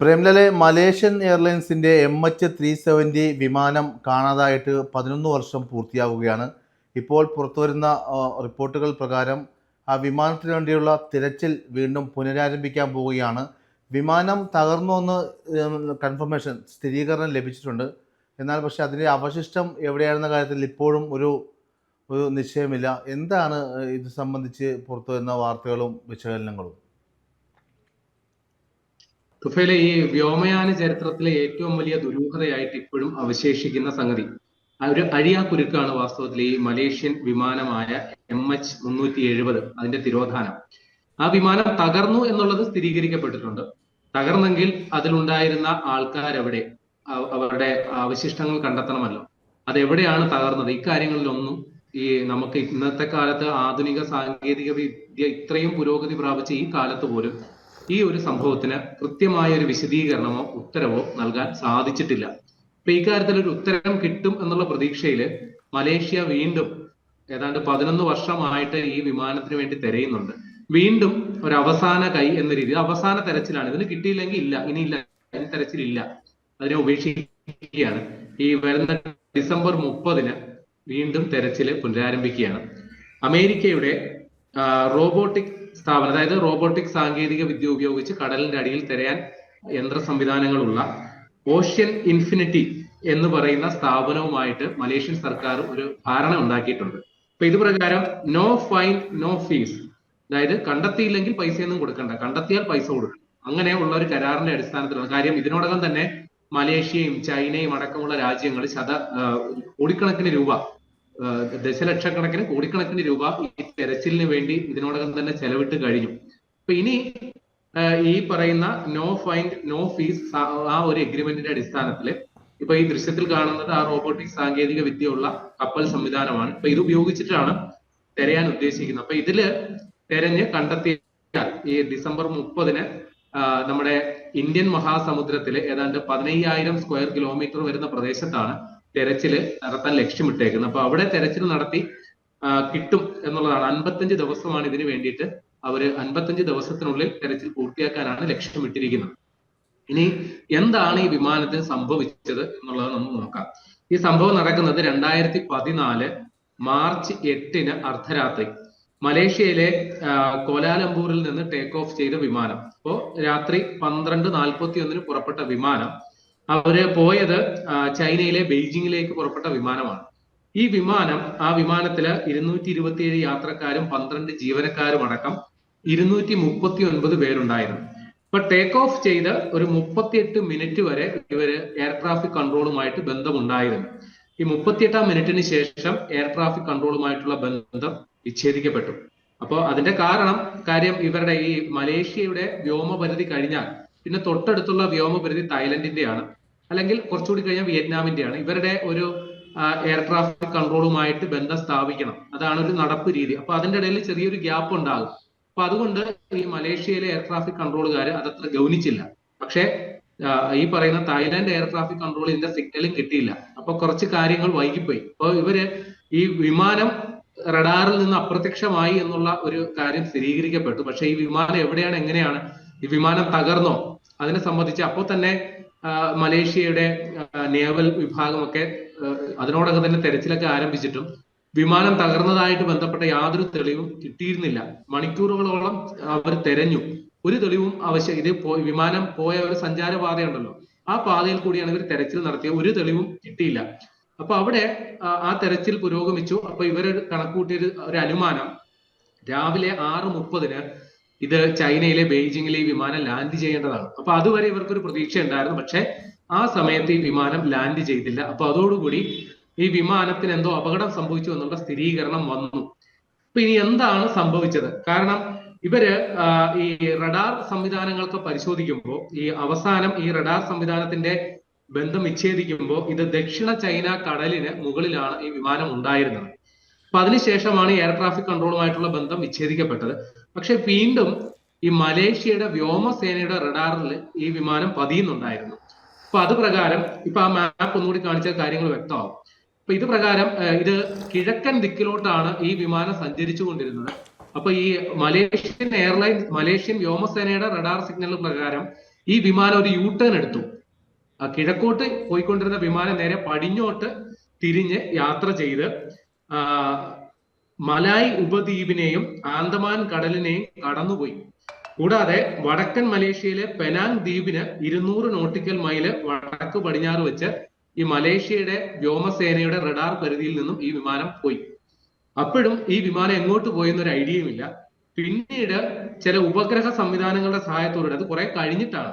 പ്രേംലലെ Malaysian എയർലൈൻസിന്റെ M H three seventy വിമാനം കാണാതായിട്ട് പതിനൊന്ന് വർഷം പൂർത്തിയാവുകയാണ്. ഇപ്പോൾ പുറത്തുവരുന്ന റിപ്പോർട്ടുകൾ പ്രകാരം ആ വിമാനത്തിന് വേണ്ടിയുള്ള തിരച്ചിൽ വീണ്ടും പുനരാരംഭിക്കാൻ പോവുകയാണ്. വിമാനം തകർന്നു എന്ന് കൺഫർമേഷൻ സ്ഥിരീകരണം ലഭിച്ചിട്ടുണ്ട്. എന്നാൽ പക്ഷേ അതിന്റെ അവശിഷ്ടം എവിടെയാണെന്ന കാര്യത്തിൽ ഇപ്പോഴും ഒരു ഒരു നിശ്ചയമില്ല. എന്താണ് ഇത് സംബന്ധിച്ച് പുറത്തു വരുന്ന വാർത്തകളും വിശകലനങ്ങളും? തുഫയിലെ ഈ വ്യോമയാന ചരിത്രത്തിലെ ഏറ്റവും വലിയ ദുരൂഹതയായിട്ട് ഇപ്പോഴും അവശേഷിക്കുന്ന സംഗതി. ഒരു അഴിയാക്കുരുക്കാണ് വാസ്തവത്തിൽ ഈ മലേഷ്യൻ വിമാനമായ എം എച്ച് മുന്നൂറ്റി എഴുപത് അതിന്റെ തിരോധാനം. ആ വിമാനം തകർന്നു എന്നുള്ളത് സ്ഥിരീകരിക്കപ്പെട്ടിട്ടുണ്ട്. തകർന്നെങ്കിൽ അതിലുണ്ടായിരുന്ന ആൾക്കാരെവിടെ അവ- അവരുടെ അവശിഷ്ടങ്ങൾ കണ്ടെത്തണമല്ലോ. അതെവിടെയാണ് തകർന്നത്? ഇക്കാര്യങ്ങളിലൊന്നും ഈ നമുക്ക് ഇന്നത്തെ കാലത്ത് ആധുനിക സാങ്കേതിക വിദ്യ ഇത്രയും പുരോഗതി പ്രാപിച്ച ഈ കാലത്ത് പോലും ഈ ഒരു സംഭവത്തിന് കൃത്യമായ ഒരു വിശദീകരണമോ ഉത്തരവോ നൽകാൻ സാധിച്ചിട്ടില്ല. അപ്പൊ ഇക്കാര്യത്തിൽ ഒരു ഉത്തരം കിട്ടും എന്നുള്ള പ്രതീക്ഷയിൽ മലേഷ്യ വീണ്ടും ഏതാണ്ട് പതിനൊന്ന് വർഷമായിട്ട് ഈ വിമാനത്തിന് വേണ്ടി തിരയുന്നുണ്ട്. വീണ്ടും ഒരു അവസാന കൈ എന്ന രീതിയിൽ അവസാന തെരച്ചിലാണ്. ഇതിന് കിട്ടിയില്ലെങ്കിൽ ഇല്ല ഇനിയില്ല ഇനി തെരച്ചിലില്ല. അതിനെ ഉപേക്ഷിക്കുകയാണ്. ഈ വരുന്ന ഡിസംബർ മുപ്പതിന് വീണ്ടും തെരച്ചിൽ പുനരാരംഭിക്കുകയാണ്. അമേരിക്കയുടെ റോബോട്ടിക് സ്ഥാപനം. അതായത് റോബോട്ടിക് സാങ്കേതിക വിദ്യ ഉപയോഗിച്ച് കടലിന്റെ അടിയിൽ തിരയാൻ യന്ത്ര സംവിധാനങ്ങളുള്ള ഓഷ്യൻ ഇൻഫിനിറ്റി എന്ന് പറയുന്ന സ്ഥാപനവുമായിട്ട് മലേഷ്യൻ സർക്കാർ ഒരു ധാരണ ഉണ്ടാക്കിയിട്ടുണ്ട്. അപ്പൊ ഇത് പ്രകാരം നോ ഫൈൻ നോ ഫീസ് അതായത് കണ്ടെത്തിയില്ലെങ്കിൽ പൈസയൊന്നും കൊടുക്കണ്ട. കണ്ടെത്തിയാൽ പൈസ കൊടുക്കണം. അങ്ങനെ ഉള്ള ഒരു കരാറിന്റെ അടിസ്ഥാനത്തിലാണ് കാര്യം ഇതിനോടകം തന്നെ മലേഷ്യയും ചൈനയും അടക്കമുള്ള രാജ്യങ്ങൾ ശത കോടിക്കണക്കിന് രൂപ ദശലക്ഷക്കണക്കിന് കോടിക്കണക്കിന് രൂപ ഈ തെരച്ചിലിന് വേണ്ടി ഇതിനോടകം തന്നെ ചെലവിട്ട് കഴിഞ്ഞു. അപ്പൊ ഇനി ഈ പറയുന്ന നോ ഫൈൻ നോ ഫീസ് ആ ഒരു എഗ്രിമെന്റിന്റെ അടിസ്ഥാനത്തിൽ ഇപ്പൊ ഈ ദൃശ്യത്തിൽ കാണുന്നത് ആ റോബോട്ടിക് സാങ്കേതിക വിദ്യയുള്ള കപ്പൽ സംവിധാനമാണ്. ഇപ്പൊ ഇത് ഉപയോഗിച്ചിട്ടാണ് തിരയാൻ ഉദ്ദേശിക്കുന്നത്. അപ്പൊ ഇതിൽ തെരഞ്ഞ് കണ്ടെത്തിയാൽ ഈ ഡിസംബർ മുപ്പതിന് നമ്മുടെ ഇന്ത്യൻ മഹാസമുദ്രത്തിലെ ഏതാണ്ട് പതിനയ്യായിരം സ്ക്വയർ കിലോമീറ്റർ വരുന്ന പ്രദേശത്താണ് തെരച്ചിൽ നടത്താൻ ലക്ഷ്യമിട്ടേക്കുന്നത് അപ്പൊ അവിടെ തെരച്ചിൽ നടത്തി കിട്ടും എന്നുള്ളതാണ്. അൻപത്തഞ്ച് ദിവസമാണ് ഇതിനു വേണ്ടിയിട്ട് അവർ അൻപത്തഞ്ച് ദിവസത്തിനുള്ളിൽ തെരച്ചിൽ പൂർത്തിയാക്കാനാണ് ലക്ഷ്യമിട്ടിരിക്കുന്നത് ഇനി എന്താണ് ഈ വിമാനത്തിന് സംഭവിച്ചത് എന്നുള്ളത് നമുക്ക് നോക്കാം. ഈ സംഭവം നടക്കുന്നത് രണ്ടായിരത്തി പതിനാല് മാർച്ച് എട്ടിന് അർദ്ധരാത്രി. മലേഷ്യയിലെ കോലാലംപൂരിൽ നിന്ന് ടേക്ക് ഓഫ് ചെയ്ത വിമാനം. അപ്പോ രാത്രി പന്ത്രണ്ട് നാൽപ്പത്തി ഒന്നിന് പുറപ്പെട്ട വിമാനം അവർ പോയത് ചൈനയിലെ ബെയ്ജിങ്ങിലേക്ക് പുറപ്പെട്ട വിമാനമാണ്. ഈ വിമാനം ആ വിമാനത്തിൽ ഇരുന്നൂറ്റി ഇരുപത്തിയേഴ് യാത്രക്കാരും പന്ത്രണ്ട് ജീവനക്കാരും അടക്കം ഇരുന്നൂറ്റി മുപ്പത്തി ഒൻപത് പേരുണ്ടായിരുന്നു. ഇപ്പൊ ടേക്ക് ഓഫ് ചെയ്ത് ഒരു മുപ്പത്തിയെട്ട് മിനിറ്റ് വരെ ഇവർ എയർ ട്രാഫിക് കൺട്രോളുമായിട്ട് ബന്ധമുണ്ടായിരുന്നു. ഈ മുപ്പത്തിയെട്ടാം മിനിറ്റിന് ശേഷം എയർ ട്രാഫിക് കൺട്രോളുമായിട്ടുള്ള ബന്ധം വിച്ഛേദിക്കപ്പെട്ടു. അപ്പോൾ അതിന്റെ കാരണം കാര്യം ഇവരുടെ ഈ മലേഷ്യയുടെ വ്യോമപരിധി കഴിഞ്ഞാൽ പിന്നെ തൊട്ടടുത്തുള്ള വ്യോമപരിധി തായ്ലൻഡിന്റെയാണ്. അല്ലെങ്കിൽ കുറച്ചുകൂടി കഴിഞ്ഞാൽ വിയറ്റ്നാമിന്റെയാണ്. ഇവരുടെ ഒരു എയർ ട്രാഫിക് കൺട്രോളുമായിട്ട് ബന്ധം സ്ഥാപിക്കണം. അതാണ് ഒരു നടപ്പ് രീതി. അപ്പൊ അതിന്റെ ഇടയിൽ ചെറിയൊരു ഗ്യാപ്പ് ഉണ്ടാകും. അപ്പൊ അതുകൊണ്ട് ഈ മലേഷ്യയിലെ എയർ ട്രാഫിക് കൺട്രോളുകാർ അതത്ര ഗൗനിച്ചില്ല. പക്ഷേ ഈ പറയുന്ന തായ്ലാന്റ് എയർ ട്രാഫിക് കൺട്രോൾ ഇതിന്റെ സിഗ്നലും കിട്ടിയില്ല. അപ്പൊ കുറച്ച് കാര്യങ്ങൾ വൈകിപ്പോയി. അപ്പൊ ഇവർ ഈ വിമാനം റഡാറിൽ നിന്ന് അപ്രത്യക്ഷമായി എന്നുള്ള ഒരു കാര്യം സ്ഥിരീകരിക്കപ്പെട്ടു. പക്ഷെ ഈ വിമാനം എവിടെയാണ് എങ്ങനെയാണ് ഈ വിമാനം തകർന്നോ അതിനെ സംബന്ധിച്ച് അപ്പോൾ തന്നെ മലേഷ്യയുടെ നേവൽ വിഭാഗമൊക്കെ അതിനോടൊക്കെ തന്നെ തെരച്ചിലൊക്കെ ആരംഭിച്ചിട്ടും വിമാനം തകർന്നതായിട്ട് ബന്ധപ്പെട്ട യാതൊരു തെളിവും കിട്ടിയിരുന്നില്ല. മണിക്കൂറുകളോളം അവർ തെരഞ്ഞു. ഒരു തെളിവും അവശ്യം ഇത് വിമാനം പോയ ഒരു സഞ്ചാരപാതയുണ്ടല്ലോ. ആ പാതയിൽ കൂടിയാണ് ഇവർ തെരച്ചിൽ നടത്തിയത്. ഒരു തെളിവും കിട്ടിയില്ല. അപ്പൊ അവിടെ ആ, തെരച്ചിൽ പുരോഗമിച്ചു. അപ്പൊ ഇവർ കണക്കൂട്ടിയ ഒരു അനുമാനം രാവിലെ ആറ് മുപ്പതിന് ഇത് ചൈനയിലെ ബെയ്ജിങ്ങിലെ ഈ വിമാനം ലാൻഡ് ചെയ്യേണ്ടതാണ്. അപ്പൊ അതുവരെ ഇവർക്കൊരു പ്രതീക്ഷ ഉണ്ടായിരുന്നു പക്ഷെ ആ സമയത്ത് ഈ വിമാനം ലാൻഡ് ചെയ്തില്ല. അപ്പൊ അതോടുകൂടി ഈ വിമാനത്തിന് എന്തോ അപകടം സംഭവിച്ചു എന്നുള്ള സ്ഥിരീകരണം വന്നു. അപ്പൊ ഇനി എന്താണ് സംഭവിച്ചത്? കാരണം ഇവർ ഈ റഡാർ സംവിധാനങ്ങളൊക്കെ പരിശോധിക്കുമ്പോൾ ഈ അവസാനം ഈ റഡാർ സംവിധാനത്തിന്റെ ബന്ധം വിച്ഛേദിക്കുമ്പോൾ ഇത് ദക്ഷിണ ചൈന കടലിന് മുകളിലാണ് ഈ വിമാനം ഉണ്ടായിരുന്നത്. അപ്പൊ അതിനുശേഷമാണ് എയർ ട്രാഫിക് കൺട്രോളുമായിട്ടുള്ള ബന്ധം വിച്ഛേദിക്കപ്പെട്ടത്. പക്ഷെ വീണ്ടും ഈ മലേഷ്യയുടെ വ്യോമസേനയുടെ റഡാറിൽ ഈ വിമാനം പതിയുന്നുണ്ടായിരുന്നു. അപ്പൊ അത് പ്രകാരം ഇപ്പൊ ആ മാപ്പ് ഒന്നുകൂടി കാണിച്ച കാര്യങ്ങൾ വ്യക്തമാവും. അപ്പൊ ഇത് പ്രകാരം ഇത് കിഴക്കൻ ദിക്കിലോട്ടാണ് ഈ വിമാനം സഞ്ചരിച്ചു കൊണ്ടിരുന്നത് അപ്പൊ ഈ മലേഷ്യൻ എയർലൈൻ മലേഷ്യൻ വ്യോമസേനയുടെ റഡാർ സിഗ്നൽ പ്രകാരം ഈ വിമാനം ഒരു യൂ ടേൺ എടുത്തു കിഴക്കോട്ട് പോയിക്കൊണ്ടിരുന്ന വിമാനം നേരെ പടിഞ്ഞോട്ട് തിരിഞ്ഞ് യാത്ര ചെയ്ത് മലായ് ഉപദ്വീപിനെയും ആന്തമാൻ കടലിനെയും കടന്നുപോയി. കൂടാതെ വടക്കൻ മലേഷ്യയിലെ പെനാങ് ദ്വീപിന് ഇരുന്നൂറ് നോട്ടിക്കൽ മൈൽ വടക്ക് പടിഞ്ഞാറ് വെച്ച് ഈ മലേഷ്യയുടെ വ്യോമസേനയുടെ റഡാർ പരിധിയിൽ നിന്നും ഈ വിമാനം പോയി. അപ്പോഴും ഈ വിമാനം എങ്ങോട്ട് പോയെന്നൊരു ഐഡിയയുമില്ല പിന്നീട് ചില ഉപഗ്രഹ സംവിധാനങ്ങളുടെ സഹായത്തോടെ അത് കുറെ കഴിഞ്ഞിട്ടാണ്.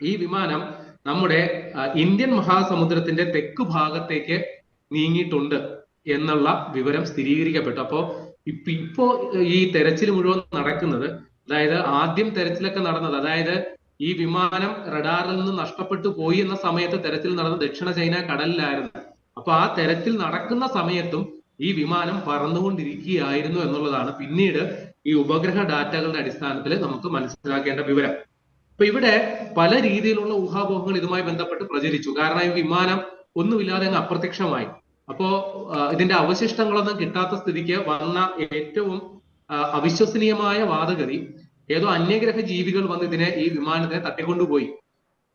ഈ വിമാനം നമ്മുടെ ഇന്ത്യൻ മഹാസമുദ്രത്തിന്റെ തെക്ക് ഭാഗത്തേക്ക് നീങ്ങിയിട്ടുണ്ട്. എന്നുള്ള വിവരം സ്ഥിരീകരിക്കപ്പെട്ടു. അപ്പോ ഇപ്പൊ ഇപ്പോ ഈ തെരച്ചിൽ മുഴുവൻ നടക്കുന്നത് അതായത് ആദ്യം തെരച്ചിലൊക്കെ നടന്നത് അതായത് ഈ വിമാനം റഡാറിൽ നിന്ന് നഷ്ടപ്പെട്ടു പോയി എന്ന സമയത്ത് തെരച്ചിൽ നടന്ന ദക്ഷിണ ചൈന കടലിലായിരുന്നു. അപ്പൊ ആ തെരച്ചിൽ നടക്കുന്ന സമയത്തും ഈ വിമാനം പറന്നുകൊണ്ടിരിക്കുകയായിരുന്നു എന്നുള്ളതാണ് പിന്നീട് ഈ ഉപഗ്രഹ ഡാറ്റകളുടെ അടിസ്ഥാനത്തിൽ നമുക്ക് മനസ്സിലാക്കേണ്ട വിവരം. അപ്പൊ ഇവിടെ പല രീതിയിലുള്ള ഊഹാപോഹങ്ങൾ ഇതുമായി ബന്ധപ്പെട്ട് പ്രചരിച്ചു. കാരണം ഈ വിമാനം ഒന്നുമില്ലാതെ അങ്ങ് അപ്രത്യക്ഷമായി. അപ്പോ ഇതിന്റെ അവശിഷ്ടങ്ങളൊന്നും കിട്ടാത്ത സ്ഥിതിക്ക് വന്ന ഏറ്റവും അവിശ്വസനീയമായ വാദഗതി ഏതോ അന്യഗ്രഹ ജീവികൾ വന്ന് ഇതിനെ ഈ വിമാനത്തെ തട്ടിക്കൊണ്ടുപോയി.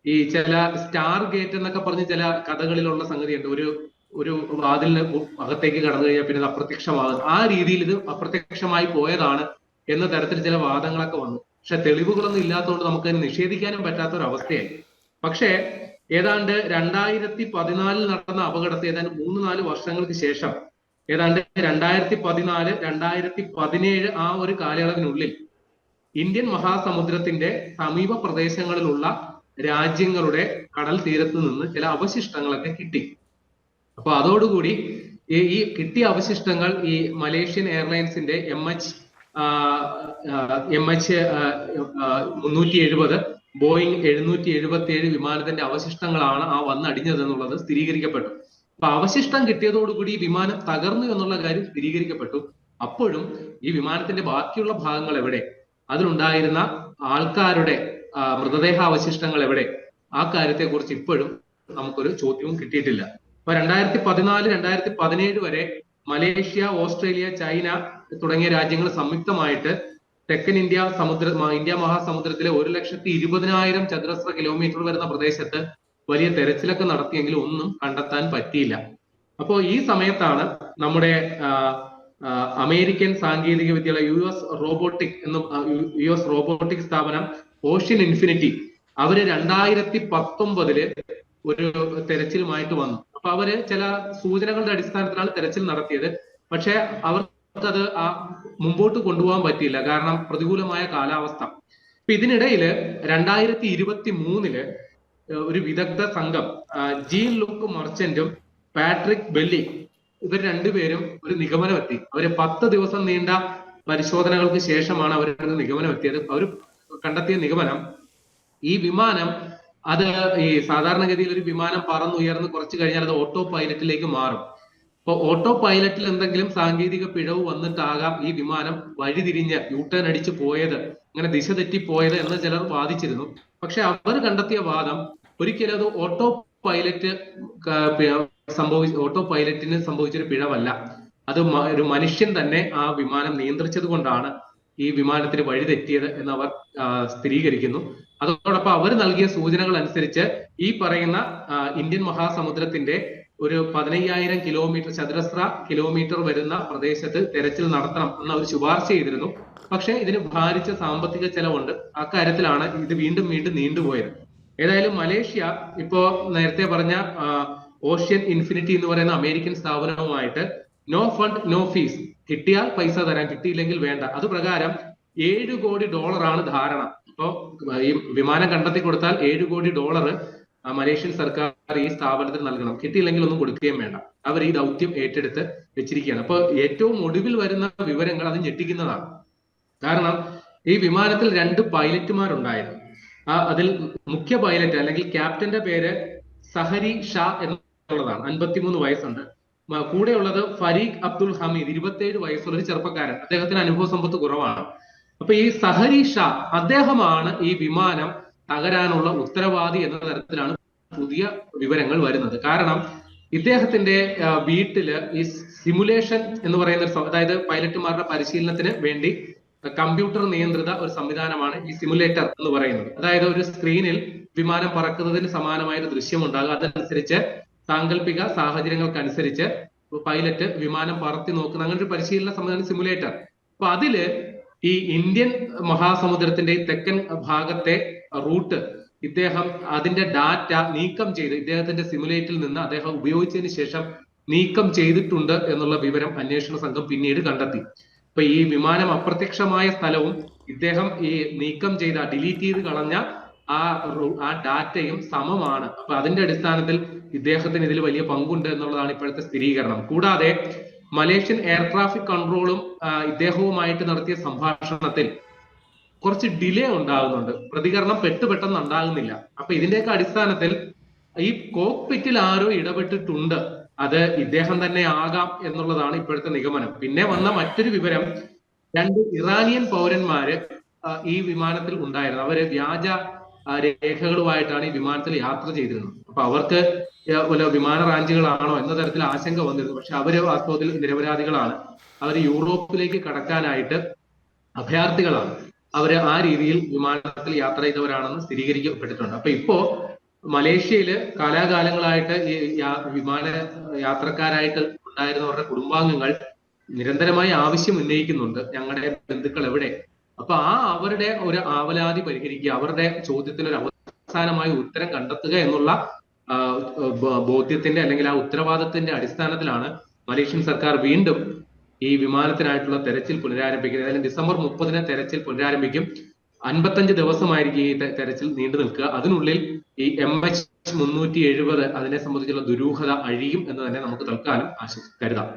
ഈ ചില സ്റ്റാർ ഗേറ്റ് എന്നൊക്കെ പറഞ്ഞ് ചില കഥകളിലുള്ള സംഗതിയുണ്ട്. ഒരു ഒരു വാതിലിന് അകത്തേക്ക് കടന്നു കഴിഞ്ഞാൽ പിന്നെ അപ്രത്യക്ഷമാകും. ആ രീതിയിൽ ഇത് അപ്രത്യക്ഷമായി പോയതാണ് എന്ന തരത്തിൽ ചില വാദങ്ങളൊക്കെ വന്നു. പക്ഷെ തെളിവുകളൊന്നും ഇല്ലാത്തതുകൊണ്ട് നമുക്ക് നിഷേധിക്കാനും പറ്റാത്ത ഒരു അവസ്ഥയായി പക്ഷേ ഏതാണ്ട് രണ്ടായിരത്തി പതിനാലിൽ നടന്ന അപകടത്തെ ഏതാണ്ട് മൂന്ന് നാല് വർഷങ്ങൾക്ക് ശേഷം ഏതാണ്ട് രണ്ടായിരത്തി പതിനാല് രണ്ടായിരത്തി പതിനേഴ് ആ ഒരു കാലയളവിനുള്ളിൽ ഇന്ത്യൻ മഹാസമുദ്രത്തിന്റെ സമീപ പ്രദേശങ്ങളിലുള്ള രാജ്യങ്ങളുടെ കടൽ തീരത്ത് നിന്ന് ചില അവശിഷ്ടങ്ങളൊക്കെ കിട്ടി. അപ്പൊ അതോടുകൂടി ഈ ഈ കിട്ടിയ അവശിഷ്ടങ്ങൾ ഈ മലേഷ്യൻ എയർലൈൻസിന്റെ എം എച്ച് എം എച്ച് മുന്നൂറ്റി എഴുപത് ബോയിങ് എഴുന്നൂറ്റി എഴുപത്തി ഏഴ് വിമാനത്തിന്റെ അവശിഷ്ടങ്ങളാണ് ആ വന്നടിഞ്ഞതെന്നുള്ളത് സ്ഥിരീകരിക്കപ്പെട്ടു. അപ്പൊ അവശിഷ്ടം കിട്ടിയതോടുകൂടി ഈ വിമാനം തകർന്നു എന്നുള്ള കാര്യം സ്ഥിരീകരിക്കപ്പെട്ടു. അപ്പോഴും ഈ വിമാനത്തിന്റെ ബാക്കിയുള്ള ഭാഗങ്ങൾ എവിടെ? അതിലുണ്ടായിരുന്ന ആൾക്കാരുടെ മൃതദേഹ അവശിഷ്ടങ്ങൾ എവിടെ? ആ കാര്യത്തെ കുറിച്ച് ഇപ്പോഴും നമുക്കൊരു ചോദ്യവും കിട്ടിയിട്ടില്ല. അപ്പൊ രണ്ടായിരത്തി പതിനാല് രണ്ടായിരത്തി പതിനേഴ് വരെ മലേഷ്യ ഓസ്ട്രേലിയ ചൈന തുടങ്ങിയ രാജ്യങ്ങൾ സംയുക്തമായിട്ട് തെക്കൻ ഇന്ത്യ സമുദ്ര ഇന്ത്യ മഹാസമുദ്രത്തിലെ ഒരു ലക്ഷത്തി ഇരുപതിനായിരം ചതുരശ്ര കിലോമീറ്റർ വരുന്ന പ്രദേശത്ത് വലിയ തെരച്ചിലൊക്കെ നടത്തിയെങ്കിലും ഒന്നും കണ്ടെത്താൻ പറ്റിയില്ല. അപ്പോ ഈ സമയത്താണ് നമ്മുടെ അമേരിക്കൻ സാങ്കേതിക വിദ്യയുടെ യു എസ് റോബോട്ടിക് എന്ന് യു എസ് റോബോട്ടിക് സ്ഥാപനം ഓഷ്യൻ ഇൻഫിനിറ്റി അവർ രണ്ടായിരത്തി പത്തൊമ്പതിൽ ഒരു തെരച്ചിലുമായിട്ട് വന്നു. അപ്പൊ അവർ ചില സൂചനകളുടെ അടിസ്ഥാനത്തിലാണ് തെരച്ചിൽ നടത്തിയത്. പക്ഷെ അവർക്കത് ആ മുമ്പോട്ട് കൊണ്ടുപോകാൻ പറ്റിയില്ല. കാരണം പ്രതികൂലമായ കാലാവസ്ഥ. അപ്പൊ ഇതിനിടയിൽ രണ്ടായിരത്തി ഇരുപത്തി മൂന്നിൽ ഒരു വിദഗ്ധ സംഘം ജീൻ ലുക്ക് മർച്ചന്റും പാട്രിക് ബെല്ലി ഇവർ രണ്ടുപേരും ഒരു നിഗമനമെത്തി. അവർ പത്ത് ദിവസം നീണ്ട പരിശോധനകൾക്ക് ശേഷമാണ് അവർ നിഗമനം എത്തിയത് അവർ കണ്ടെത്തിയ നിഗമനം ഈ വിമാനം അത് ഈ സാധാരണഗതിയിൽ ഒരു വിമാനം പറന്നുയർന്ന് കുറച്ച് കഴിഞ്ഞാൽ അത് ഓട്ടോ പൈലറ്റിലേക്ക് മാറും. അപ്പൊ ഓട്ടോ പൈലറ്റിൽ എന്തെങ്കിലും സാങ്കേതിക പിഴവ് വന്നിട്ടാകാം ഈ വിമാനം വഴിതിരിഞ്ഞ് യൂട്ടേൺ അടിച്ച് പോയത് അങ്ങനെ ദിശ തെറ്റി പോയത് എന്ന് ചിലർ വാദിച്ചിരുന്നു. പക്ഷെ അവർ കണ്ടെത്തിയ വാദം ഒരിക്കലും അത് ഓട്ടോ പൈലറ്റ് സംഭവിച്ച സംഭവി ഓട്ടോ പൈലറ്റിന് സംഭവിച്ചൊരു പിഴവല്ല. അത് ഒരു മനുഷ്യൻ തന്നെ ആ വിമാനം നിയന്ത്രിച്ചത് കൊണ്ടാണ് ഈ വിമാനത്തിന് വഴി തെറ്റിയത് എന്ന് അവർ സ്ഥിരീകരിക്കുന്നു. അതോടൊപ്പം അവർ നൽകിയ സൂചനകൾ അനുസരിച്ച് ഈ പറയുന്ന ഇന്ത്യൻ മഹാസമുദ്രത്തിന്റെ ഒരു പതിനയ്യായിരം കിലോമീറ്റർ ചതുരശ്ര കിലോമീറ്റർ വരുന്ന പ്രദേശത്ത് തെരച്ചിൽ നടത്തണം എന്ന് ഒരു ശുപാർശ ചെയ്തിരുന്നു. പക്ഷേ ഇതിന് ഭാരിച്ച സാമ്പത്തിക ചെലവുണ്ട്. അക്കാര്യത്തിലാണ് ഇത് വീണ്ടും വീണ്ടും നീണ്ടുപോയത്. ഏതായാലും മലേഷ്യ ഇപ്പോ നേരത്തെ പറഞ്ഞ ഓഷ്യൻ ഇൻഫിനിറ്റി എന്ന് പറയുന്ന അമേരിക്കൻ സ്ഥാപനവുമായിട്ട് നോ ഫണ്ട് നോ ഫീസ്. കിട്ടിയാൽ പൈസ തരാൻ കിട്ടിയില്ലെങ്കിൽ വേണ്ട. അത് പ്രകാരം ഏഴ് കോടി ഡോളറാണ് ധാരണ. ഇപ്പോ ഈ വിമാനം കണ്ടെത്തി കൊടുത്താൽ ഏഴ് കോടി ഡോളർ മലേഷ്യൻ സർക്കാർ ഈ സ്ഥാപനത്തിന് നൽകണം. കിട്ടിയില്ലെങ്കിൽ ഒന്നും കൊടുക്കുകയും വേണ്ട. അവർ ഈ ദൗത്യം ഏറ്റെടുത്ത് വെച്ചിരിക്കുകയാണ്. അപ്പൊ ഏറ്റവും ഒടുവിൽ വരുന്ന വിവരങ്ങൾ അത് ഞെട്ടിക്കുന്നതാണ്. കാരണം ഈ വിമാനത്തിൽ രണ്ട് പൈലറ്റുമാരുണ്ടായിരുന്നു. ആ അതിൽ മുഖ്യ പൈലറ്റ് അല്ലെങ്കിൽ ക്യാപ്റ്റന്റെ പേര് സഹരി ഷാ എന്നുള്ളതാണ്. അൻപത്തിമൂന്ന് വയസ്സുണ്ട്. കൂടെയുള്ളത് ഫരീഖ് അബ്ദുൽ ഹമീദ് ഇരുപത്തിയേഴ് വയസ്സുള്ള ഒരു ചെറുപ്പക്കാരൻ. അദ്ദേഹത്തിന് അനുഭവ സമ്പത്ത് കുറവാണ്. അപ്പൊ ഈ സഹരി ഷാ അദ്ദേഹമാണ് ഈ വിമാനം തകരാനുള്ള ഉത്തരവാദി എന്ന തരത്തിലാണ് പുതിയ വിവരങ്ങൾ വരുന്നത്. കാരണം ഇദ്ദേഹത്തിന്റെ വീട്ടിൽ ഈ സിമുലേഷൻ എന്ന് പറയുന്ന അതായത് പൈലറ്റുമാരുടെ പരിശീലനത്തിന് വേണ്ടി കമ്പ്യൂട്ടർ നിയന്ത്രിത ഒരു സംവിധാനമാണ് ഈ സിമുലേറ്റർ എന്ന് പറയുന്നത്. അതായത് ഒരു സ്ക്രീനിൽ വിമാനം പറക്കുന്നതിന് സമാനമായ ഒരു ദൃശ്യം ഉണ്ടാകും അതനുസരിച്ച് സാങ്കല്പിക സാഹചര്യങ്ങൾക്കനുസരിച്ച് പൈലറ്റ് വിമാനം പറത്തി നോക്കുന്ന അങ്ങനെ ഒരു പരിശീലന സംവിധാനം സിമുലേറ്റർ. അപ്പൊ അതിൽ ഈ ഇന്ത്യൻ മഹാസമുദ്രത്തിന്റെ തെക്കൻ ഭാഗത്തെ റൂട്ട് ഇദ്ദേഹം അതിന്റെ ഡാറ്റ നീക്കം ചെയ്ത് ഇദ്ദേഹത്തിന്റെ സിമുലേറ്റിൽ നിന്ന് അദ്ദേഹം ഉപയോഗിച്ചതിന് ശേഷം നീക്കം ചെയ്തിട്ടുണ്ട് എന്നുള്ള വിവരം അന്വേഷണ സംഘം പിന്നീട് കണ്ടെത്തി. ഇപ്പൊ ഈ വിമാനം അപ്രത്യക്ഷമായ സ്ഥലവും ഇദ്ദേഹം ഈ നീക്കം ചെയ്ത ഡിലീറ്റ് ചെയ്ത് കളഞ്ഞ ആ ആ ഡാറ്റയും സമമാണ്. അപ്പൊ അതിന്റെ അടിസ്ഥാനത്തിൽ ഇദ്ദേഹത്തിന് ഇതിൽ വലിയ പങ്കുണ്ട് എന്നുള്ളതാണ് ഇപ്പോഴത്തെ സ്ഥിരീകരണം. കൂടാതെ മലേഷ്യൻ എയർ ട്രാഫിക് കൺട്രോളും ഇദ്ദേഹവുമായിട്ട് നടത്തിയ സംഭാഷണത്തിൽ കുറച്ച് ഡിലേ ഉണ്ടാകുന്നുണ്ട്. പ്രതികരണം പെട്ടെന്ന് ഉണ്ടാകുന്നില്ല. അപ്പൊ ഇതിന്റെയൊക്കെ അടിസ്ഥാനത്തിൽ ഈ കോക്പിറ്റിൽ ആരോ ഇടപെട്ടിട്ടുണ്ട്. അത് ഇദ്ദേഹം തന്നെ ആകാം എന്നുള്ളതാണ് ഇപ്പോഴത്തെ നിഗമനം. പിന്നെ വന്ന മറ്റൊരു വിവരം രണ്ട് ഇറാനിയൻ പൗരന്മാര് ഈ വിമാനത്തിൽ ഉണ്ടായിരുന്നു. അവർ വ്യാജ രേഖകളുമായിട്ടാണ് ഈ വിമാനത്തിൽ യാത്ര ചെയ്തിരുന്നത്. അപ്പൊ അവർക്ക് വല്ല വിമാന റാഞ്ചുകളാണോ എന്ന തരത്തിൽ ആശങ്ക വന്നിരുന്നു. പക്ഷെ അവർ വാസ്തവത്തിൽ നിരപരാധികളാണ്. അവർ യൂറോപ്പിലേക്ക് കടക്കാനായിട്ട് അഭയാർത്ഥികളാണ്. അവർ ആ രീതിയിൽ വിമാനത്തിൽ യാത്ര ചെയ്തവരാണെന്ന് സ്ഥിരീകരിക്കപ്പെട്ടിട്ടുണ്ട്. അപ്പൊ ഇപ്പോ മലേഷ്യയിൽ കാലാകാലങ്ങളായിട്ട് ഈ വിമാന യാത്രക്കാരായിട്ട് ഉണ്ടായിരുന്നവരുടെ കുടുംബാംഗങ്ങൾ നിരന്തരമായി ആവശ്യം ഉന്നയിക്കുന്നുണ്ട് ഞങ്ങളുടെ ബന്ധുക്കൾ എവിടെ. അപ്പൊ ആ അവരുടെ ഒരു ആവലാതി പരിഹരിക്കുക അവരുടെ ചോദ്യത്തിന് ഒരു അവസാനമായി ഉത്തരം കണ്ടെത്തുക എന്നുള്ള ബോധ്യത്തിന്റെ അല്ലെങ്കിൽ ആ ഉത്തരവാദത്തിന്റെ അടിസ്ഥാനത്തിലാണ് മലേഷ്യൻ സർക്കാർ വീണ്ടും ഈ വിമാനത്തിനായിട്ടുള്ള തെരച്ചിൽ പുനരാരംഭിക്കുന്നത്. അതായത് ഡിസംബർ മുപ്പതിന് തെരച്ചിൽ പുനരാരംഭിക്കും. അൻപത്തഞ്ച് ദിവസമായിരിക്കും ഈ തെരച്ചിൽ നീണ്ടു നിൽക്കുക. അതിനുള്ളിൽ ഈ എം എച്ച് മുന്നൂറ്റി എഴുപത് അതിനെ സംബന്ധിച്ചുള്ള ദുരൂഹത അഴിയും എന്ന് തന്നെ നമുക്ക് തൽക്കാലം ആശ കരുതാം.